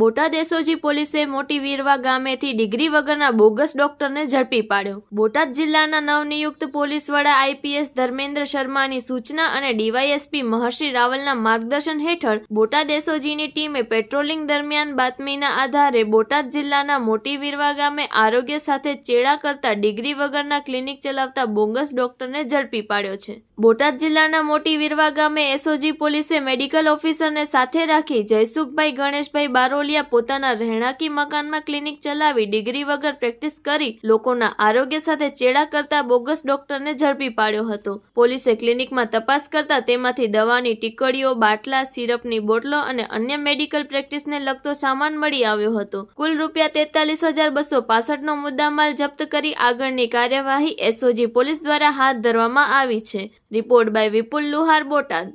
Botad SOG પોલીસે મોટી વીરવા ગામેથી degree વગરના બોગસ ડોક્ટરને ઝડપી પાડ્યો. બોટાદ જિલ્લાના નવનિયુક્ત પોલીસ વડા આઈપીએસ ધર્મેન્દ્ર શર્માની સૂચના અને ડીવાયએસપી મહર્ષિ રાવલના માર્ગદર્શન હેઠળ બોટાદ એસઓજીની ટીમે પેટ્રોલિંગ દરમિયાન બાતમીના આધારે બોટાદ જિલ્લાના મોટી વીરવા ગામે આરોગ્ય સાથે ચેડા કરતા ડિગ્રી વગરના ક્લિનિક ચલાવતા બોગસ ડોક્ટરને ઝડપી પાડ્યો છે. બોટાદ જિલ્લાના મોટી વીરવા ગામે એસઓજી પોલીસે મેડિકલ ઓફિસરને સાથે રાખી જયસુખભાઈ, ગણેશભાઈ બારોલિયા પોતાના રહેણાંકી મકાનમાં ક્લિનિક ચલાવી ડિગ્રી વગર પ્રેક્ટિસ કરી લોકોના આરોગ્ય સાથે ચેડા કરતા બોગસ ડોક્ટરને ઝડપી પાડ્યો હતો. પોલીસે ક્લિનિકમાં તપાસ કરતા તેમાંથી દવાની ટીકડીઓ, બાટલા, સિરપની બોટલો અને અન્ય મેડિકલ પ્રેક્ટિસને લગતો સામાન મળી આવ્યો હતો. કુલ રૂપિયા તેતાલીસ હજાર બસો પાસઠનો મુદ્દામાલ જપ્ત કરી આગળની કાર્યવાહી એસઓજી પોલીસ દ્વારા હાથ ધરવામાં આવી છે. Report by Vipul Luhar Botad.